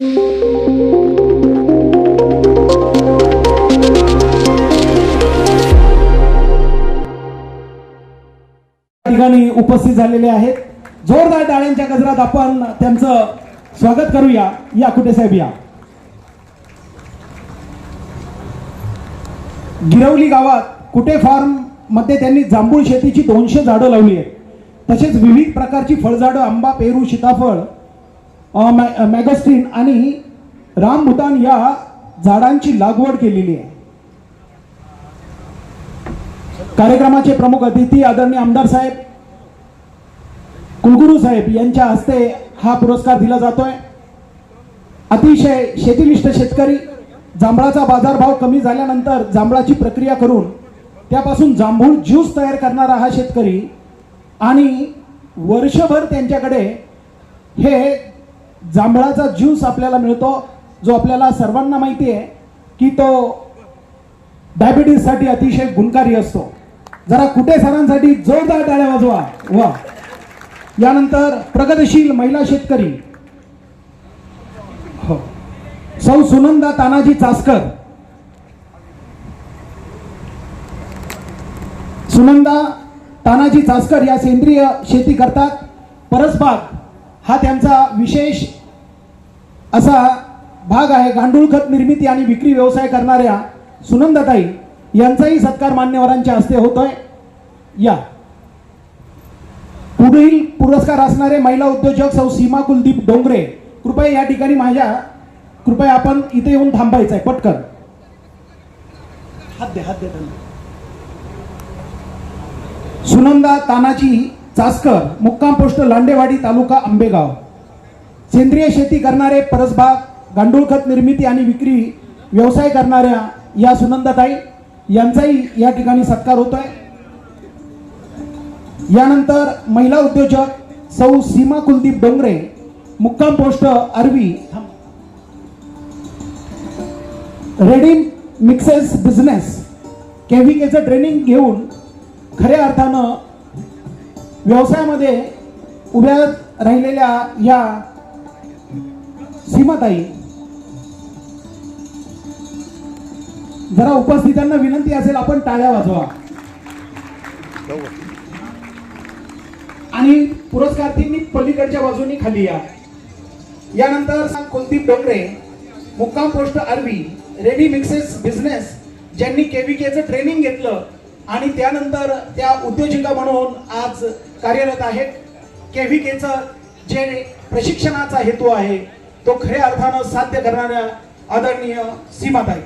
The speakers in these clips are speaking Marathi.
ठिकाणी उपस्थित झालेले आहेत. जोरदार टाळ्यांच्या गजरात आपण त्यांचं स्वागत करूया. या कुठे साहेब या? गिरवली गावात कुठे फार्ममध्ये त्यांनी जांभूळ शेतीची दोनशे झाडं लावली आहेत. तसेच विविध प्रकारची फळझाडं आंबा पेरू सीताफळ मॅगस्टीन आणि रामभूतान या झाडांची लागवड केलेली आहे. कार्यक्रमाचे प्रमुख अतिथी आदरणीय आमदार साहेब कुलगुरू साहेब यांच्या हस्ते हा पुरस्कार दिला जातोय. अतिशय शेतीनिष्ठ शेतकरी जांभळाचा बाजारभाव कमी झाल्यानंतर जांभळाची प्रक्रिया करून त्यापासून जांभूळ ज्यूस तयार करणारा हा शेतकरी आणि वर्षभर त्यांच्याकडे हे जांभळाचा ज्यूस आपल्याला मिळतो जो आपल्याला सर्वांना माहिती आहे की तो डायबिटीजसाठी अतिशय गुणकारी असतो. जरा कुठे सरांसाठी जोरदार टाळ्या वाजवा. वा. यानंतर प्रगतशील महिला शेतकरी. हो. सौ सुनंदा तानाजी चासकर. सुनंदा तानाजी चासकर या सेंद्रिय शेती करतात. परसबाग. हा त्यांचा विशेष असा भाग आहे. गांडूळ खत निर्मिती आणि विक्री व्यवसाय करणाऱ्या सुनंदाताई यांचाही सत्कार मान्यवरांच्या हस्ते होतोय. या. पुढील पुरस्कार असणारे महिला उद्योजक सौ सीमा कुलदीप डोंगरे कृपया या ठिकाणी माझ्या कृपया आपण इथे येऊन थांबायचं आहे पटकन. हात दे हात दे त्यांना. सुनंदा तानाजी चासकर मुक्काम पोस्ट लांडेवाडी तालुका आंबेगाव. सेंद्रिय शेती करणारे परसबाग गांडूळ खत निर्मिती आणि विक्री व्यवसाय करणाऱ्या या सुनंदाताई यांचाही या ठिकाणी सत्कार होतोय. यानंतर महिला उद्योजक सौ सीमा कुलदीप डोंगरे मुक्काम post Arvi ready mixes business केव्हीकेचं training घेऊन खऱ्या अर्थानं व्यवसायामध्ये उभ्या राहिलेल्या या सीमाताई जरा उपस्थितांना विनंती असेल आपण टाळ्या वाजवा. आणि पुरस्कार्थींनी पलीकडच्या बाजूनी खाली या. यानंतर कुलदीप डोंगरे मुक्काम पोस्ट अरबी रेडी मिक्सेस बिझनेस ज्यांनी केव्हीकेचं ट्रेनिंग घेतलं आणि त्यानंतर त्या उद्योजिका म्हणून आज कार्यरत आहेत. केव्हीकेचं जे प्रशिक्षणाचा हेतू आहे तो खऱ्या अर्थानं साध्य करणाऱ्या आदरणीय सीमाताई.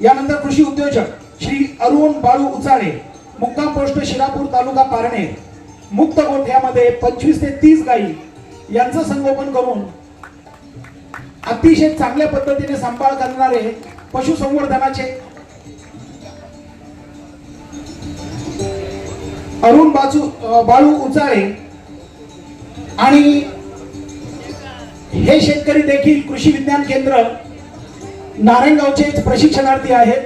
यानंतर कृषी उद्योजक श्री अरुण बाळू उचाणे मुक्काम पोस्ट शिरापूर तालुका पारणे मुक्त गोठ्यामध्ये पंचवीस ते तीस गायी यांचं संगोपन करून अतिशय चांगल्या पद्धतीने सांभाळ करणारे पशुसंवर्धनाचे अरुण बाजू बाळू उचाळे आणि हे शेतकरी देखील कृषी विज्ञान केंद्र नारायणगावचे प्रशिक्षणार्थी आहेत.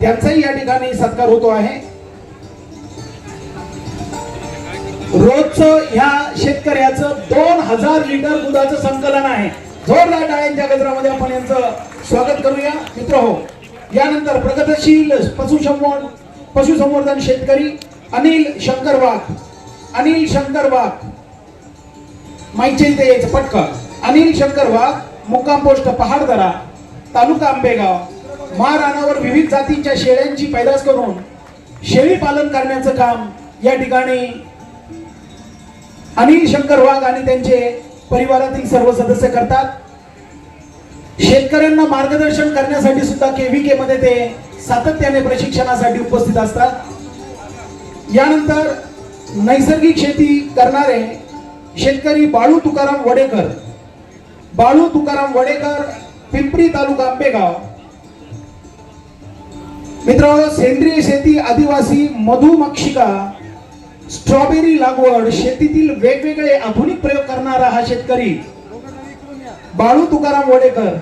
त्यांचाही या ठिकाणी सत्कार होतो आहे. रोजचं ह्या शेतकऱ्याचं दोन हजार लिटर दुधाचं संकलन आहे. जोरदार डाळ्यांच्या गजरामध्ये आपण यांचं स्वागत करूया. मित्र हो यानंतर प्रगतशील पशुसंवर्धन पशुसंवर्धन शेतकरी अनिल शंकर वाघ अनिल शंकर वाघ माईच्या इथे यायचं पटकन. अनिल शंकर वाघ मुक्काम पोस्ट पहाडदरा तालुका आंबेगाव. महाराणावर विविध जातींच्या शेळ्यांची पैदास करून शेळी पालन करण्याचं काम या ठिकाणी अनिल शंकर वाघ आणि त्यांचे परिवारातील सर्व सदस्य करतात. शेतकऱ्यांना मार्गदर्शन करण्यासाठी सुद्धा केव्हीके मध्ये ते सातत्याने प्रशिक्षणासाठी उपस्थित असतात. यानंतर नैसर्गिक शेती करणारे शेतकरी बाळू तुकाराम वडेकर. बाळू तुकाराम वडेकर पिंपरी तालुका आंबेगाव. मित्र सेंद्रिय शेती आदिवासी मधुमक्षिका स्ट्रॉबेरी लागवड शेतीतील वेगवेगळे आधुनिक प्रयोग करणारा हा शेतकरी. बाळू तुकाराम वडेकर.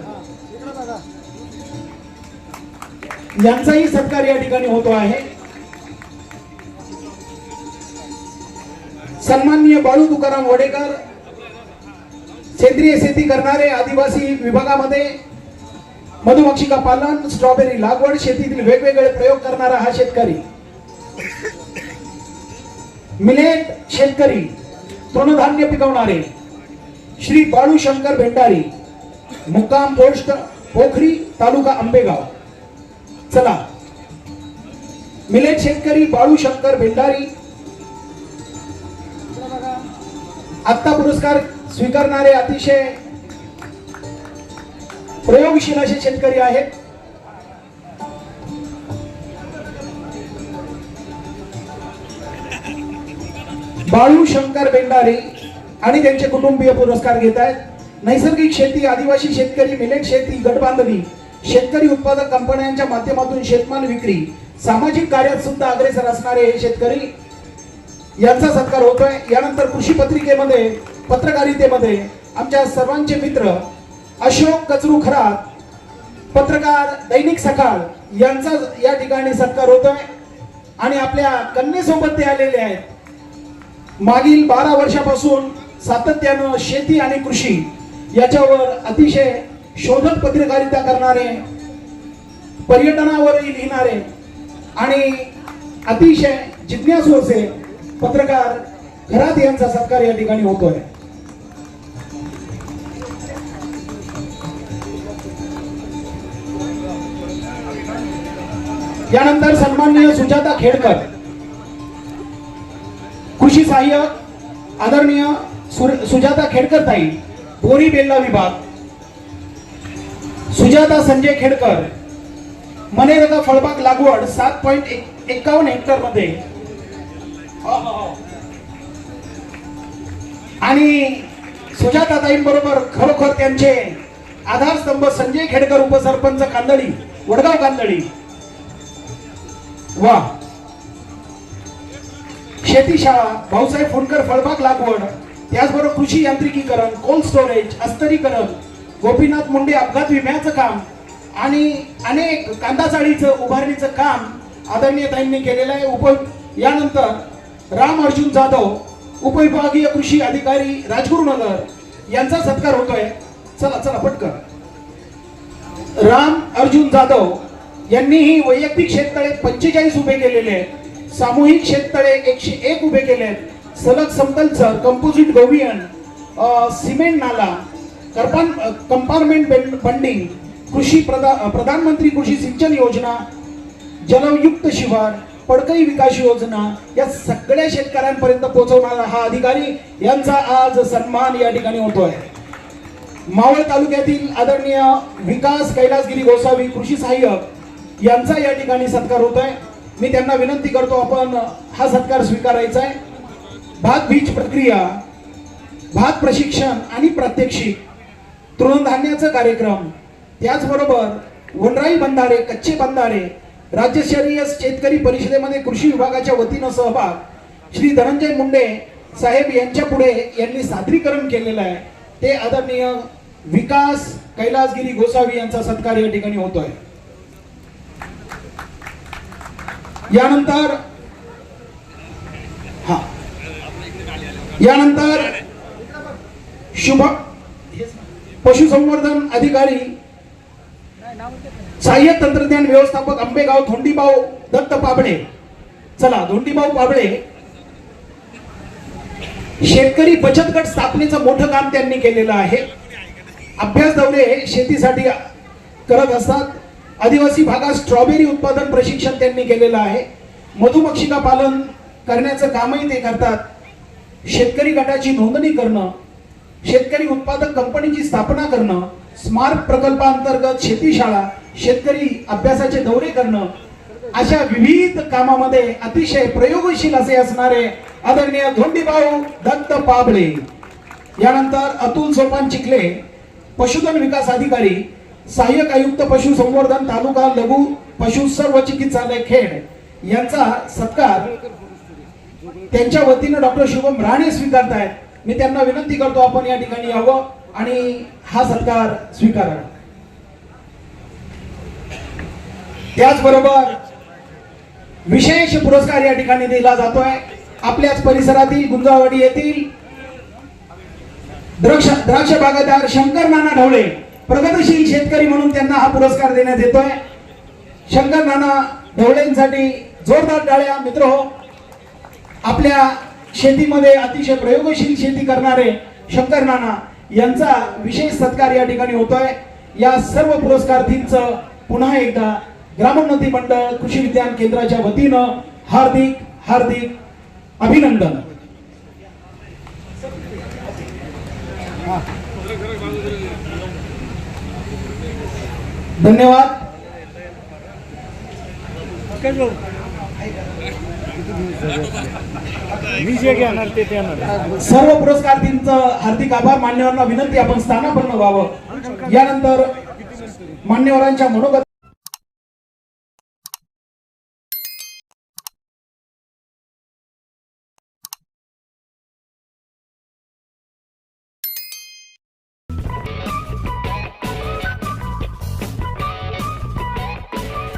यांचाही सत्कार या ठिकाणी होतो आहे. सन्माननीय बाळू तुकाराम वडेकर सेंद्रिय शेती करणारे आदिवासी विभागामध्ये मधुमक्षिका पालन स्ट्रॉबेरी लागवड शेतीतील वेगवेगळे प्रयोग करणारा हा शेतकरी. मिलेट शेतकरी तृणधान्य पिकवणारे श्री बाळू शंकर भेंडारी मुक्काम पोस्ट पोखरी तालुका आंबेगाव. चला. मिलेट शेतकरी बाळू शंकर भेंडारी आत्ता पुरस्कार स्वीकारणारे अतिशय प्रयोगशील असे शेतकरी आहेत. बाळू शंकर बेंडारे आणि त्यांचे कुटुंबीय पुरस्कार घेत आहेत. नैसर्गिक शेती आदिवासी शेतकरी मिलेट शेती गटबांधणी शेतकरी उत्पादक कंपन्यांच्या माध्यमातून शेतमाल विक्री सामाजिक कार्यात सुद्धा अग्रेसर असणारे हे शेतकरी यांचा सत्कार होतोय. यानंतर कृषी पत्रिकेमध्ये पत्रकारितेमध्ये आमच्या सर्वांचे मित्र अशोक कचरू खरात पत्रकार दैनिक सकाळ यांचा या ठिकाणी सत्कार होतोय. आणि आपल्या कन्येसोबत ते आलेले आहेत. मागील बारा वर्षापासून सातत्यानं शेती आणि कृषी याच्यावर अतिशय शोधक पत्रकारिता करणारे पर्यटनावरही लिहिणारे आणि अतिशय जिज्ञासू पत्रकार घरात यांचा सत्कार या ठिकाणी होतोय. यानंतर सन्माननीय सुजाता खेडकर कृषी सहाय्यक आदरणीय सुजाता खेडकर ताई बोरी बेल्ला विभाग सुजाता संजय खेडकर मनेरगा फळबाग लागवड सात पॉईंट एक्कावन्न हेक्टरमध्ये आणि सुजाताताईंबरोबर खरोखर त्यांचे आधारस्तंभ संजय खेडकर उपसरपंच कांदळी वडगाव कांदळी. वा. शेतीशाळा भाऊसाहेब फुंडकर फळबाग लागवड त्याचबरोबर कृषी यांत्रिकीकरण कोल्ड स्टोरेज अस्तरीकरण गोपीनाथ मुंडे अपघात विम्याचं काम आणि अनेक कांदा चाळीचं उभारणीचं काम आदरणीय ताईंनी केलेलं आहे. उप यानंतर राम अर्जुन जाधव उपविभागीय कृषी अधिकारी राजगुरुनगर यांचा सत्कार होतोय. चला चला पटकन. राम अर्जुन जाधव यांनीही वैयक्तिक शेततळे पंचेचाळीस उभे केलेले आहेत. सामूहिक शेततळे एकशे एक उभे केले आहेत. सलग समतलचं कंपोजिट गोवियन सिमेंट नाला कर्पान कंपार्टमेंट बंडिंग कृषी प्रधा प्रधानमंत्री कृषी सिंचन योजना जलयुक्त शिवार पडकई विकास योजना या सगळ्या शेतकऱ्यांपर्यंत पोहोचवणारा हा अधिकारी यांचा आज सन्मान या ठिकाणी होतोय. मावळ तालुक्यातील आदरणीय विकास कैलासगिरी गोसावी कृषी सहाय्यक यांचा या ठिकाणी सत्कार होतोय. मी त्यांना विनंती करतो आपण हा सत्कार स्वीकारायचा आहे भात बीज प्रक्रिया भात प्रशिक्षण आणि प्रात्यक्षिक तृणधान्याचा कार्यक्रम त्याचबरोबर वनराई बंधारे कच्चे बंधारे राज्यस्तरीय शेतकरी परिषदेमध्ये कृषी विभागाच्या वतीनं सहभाग श्री धनंजय मुंडे साहेब यांच्या पुढे यांनी सादरीकरण केलेलं आहे. ते आदरणीय विकास कैलासगिरी गोसावी यांचा सत्कार या ठिकाणी होतोय. यानंतर हा. यानंतर शुभ पशुसंवर्धन अधिकारी सहाय्यक तंत्रज्ञान व्यवस्थापक आंबेगाव धोंडीभाऊ दत्त पाबळे. चला धोंडीभाऊ पाबळे. शेतकरी बचत गट स्थापनेचं मोठं काम त्यांनी केलेलं आहे. अभ्यास दौरे हे शेतीसाठी करत असतात. आदिवासी भागात स्ट्रॉबेरी उत्पादन प्रशिक्षण त्यांनी केलेलं आहे. मधुमक्षिका पालन करण्याचं कामही ते करतात. शेतकरी गटाची नोंदणी करणं शेतकरी उत्पादक कंपनीची स्थापना करणं स्मार्ट प्रकल्पांतर्गत शेती शाळा शेतकरी अभ्यासाचे दौरे करणं अशा विविध कामामध्ये अतिशय प्रयोगशील असे असणारे आदरणीय धोंडीभाऊ दत्त पाबळे. यानंतर अतुल सोपान चिखले पशुधन विकास अधिकारी सहाय्यक आयुक्त पशुसंवर्धन तालुका लघु पशु सर्व चिकित्सालय खेड. यांचा सत्कार त्यांच्या वतीनं डॉक्टर शुभम राणे स्वीकारतायत. मी त्यांना विनंती करतो आपण या ठिकाणी यावं आणि हा सत्कार स्वीकारावा. त्याचबरोबर विशेष पुरस्कार या ठिकाणी दिला जातोय. आपल्याच परिसरातील गुंजावाडी येथील द्राक्ष द्राक्ष बागायतदार शंकर नाना ढवळे प्रगतशील शेतकरी म्हणून त्यांना हा पुरस्कार देण्यात येतोय. शंकर नाना ढवळेंसाठी जोरदार डाळ्या मित्र हो. आपल्या शेतीमध्ये अतिशय प्रयोगशील शेती करणारे शंकर नाना यांचा विशेष सत्कार या ठिकाणी होतोय. या सर्व पुरस्कारार्थींचं पुन्हा एकदा ग्रामोन्नती मंडळ कृषी विज्ञान केंद्राच्या वतीनं हार्दिक हार्दिक अभिनंदन. धन्यवाद. सर्व पुरस्कारार्थींचं हार्दिक आभार. मान्यवरांना विनंती आपण स्थानापन्न व्हावं. यानंतर मान्यवरांच्या मनोगत